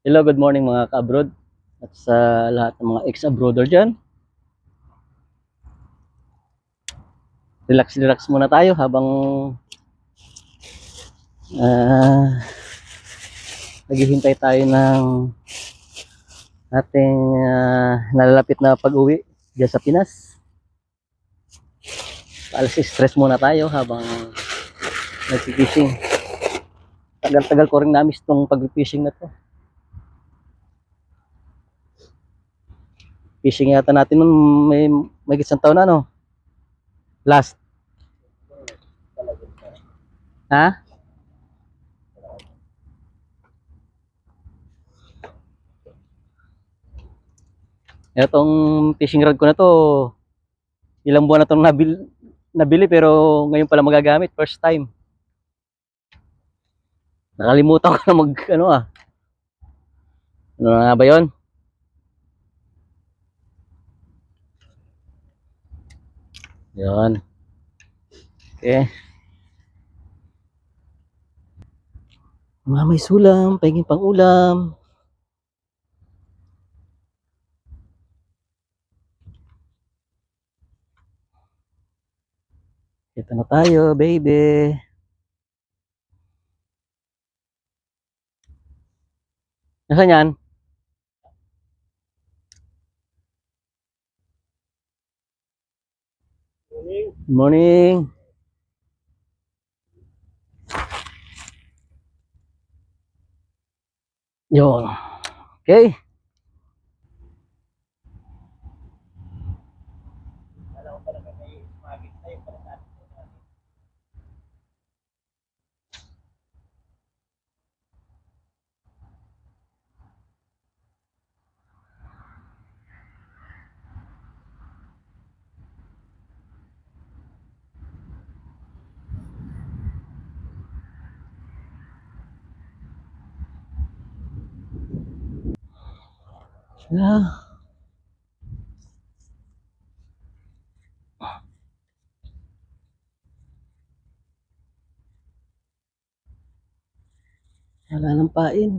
Hello, good morning mga ka-abroad at sa lahat ng mga ex-abroader dyan. Relax-relax muna tayo habang ah naghihintay tayo ng ating ah, nalalapit na pag-uwi dyan sa Pinas. Alas stress muna tayo habang nag-fishing. Tagal-tagal ko rin namis itong pag-fishing na to. Fishing yata natin nun may may isang taon na no? Last. Ha? Itong fishing rod ko na to, ilang buwan na itong nabili, nabili pero ngayon pala magagamit, first time. Nakalimutan ko na mag, ano ah. Ano na ba yun? Yun. Okay. Mga may sulam, pahingin pang ulam. Ito na tayo, baby. Nasaan yan? Morning. Yun. Okay. Yeah. Wala nang pain.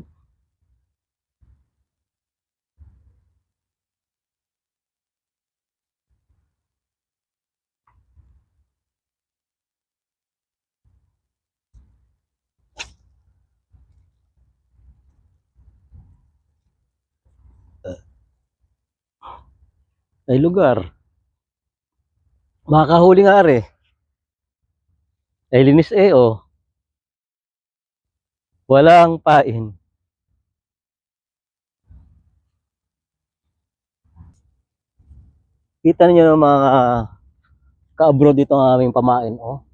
Ay lugar. Makakahuli nga are. Ay linis eh oh. Walang pain. Kita niyo ng mga ka-abroad dito ang aming pamain oh.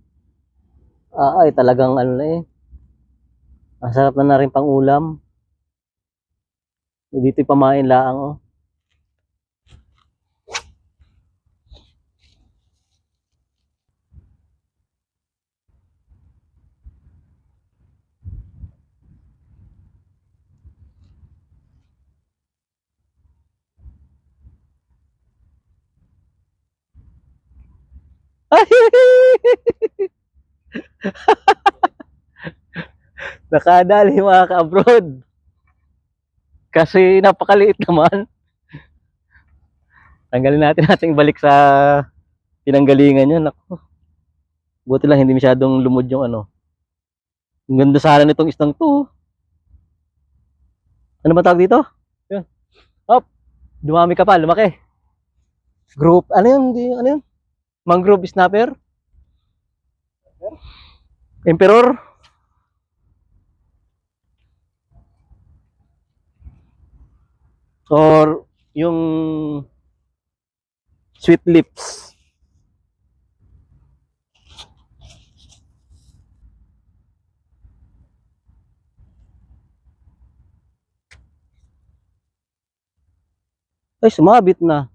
Ah, ay talagang ano na eh. Ang sarap na na rin pang ulam. Dito pamain laang oh. Nakadali mga ka-abroad. Kasi napakaliit naman. Tanggalin natin natin balik sa pinanggalingan niya. Nako. Buti lang hindi masyadong lumod yung ano. Ang ganda sana nitong isang to. Ano ba tawag dito? Yun. Hop. Dumami ka pa, lumaki. Group, ano yun? Di, ano yun? Mangrove snapper? Emperor? Or yung sweet lips. Ay, sumabit na.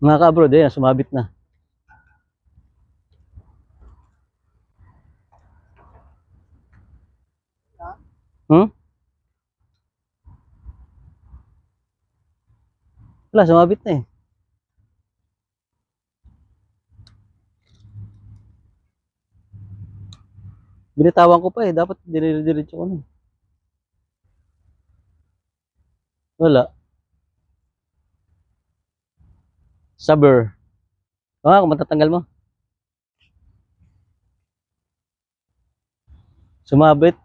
Mga ka-abroad, ayan, ah, sumabit na. Hmm? Wala, sumabit na eh. Binitawan ko pa eh. Dapat diniridiritso ko na. Eh. Wala. Saber. Ah, kung matatanggal mo. Sumabit.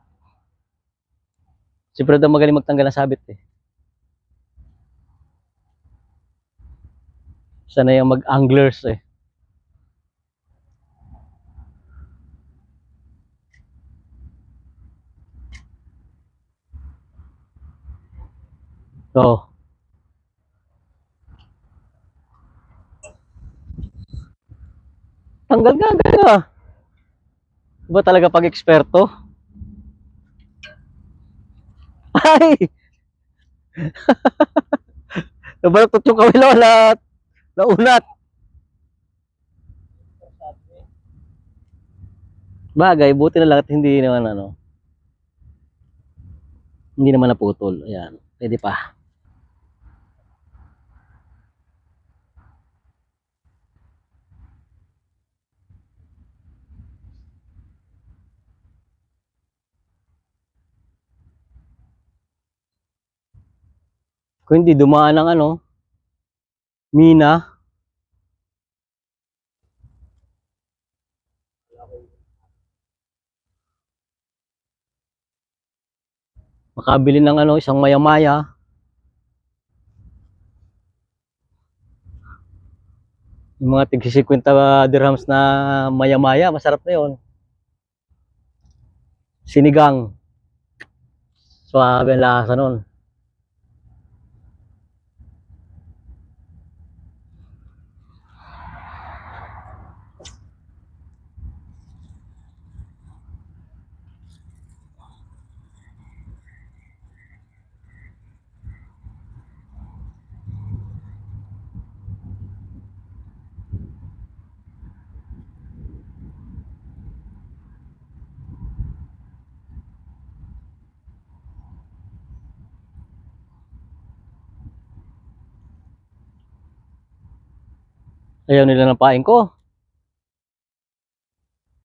Si Fred magaling magtanggal ng sabit eh. Sana yung mag-anglers eh. Oo. Tanggal nga, gaya. Iba talaga pag eksperto? Ay! Nabalaktot yung kawila na naunat. Bagay, buti na lang at hindi naman ano. Hindi naman naputol. Ayan, pwede pa. Kung hindi, dumaan ng ano, Mina. Makabili ng ano, isang maya-maya. Yung mga tig 50 dirhams na maya-maya, masarap na yun. Sinigang. Suwabe ang lasa nun. Ayaw nila ng pain ko.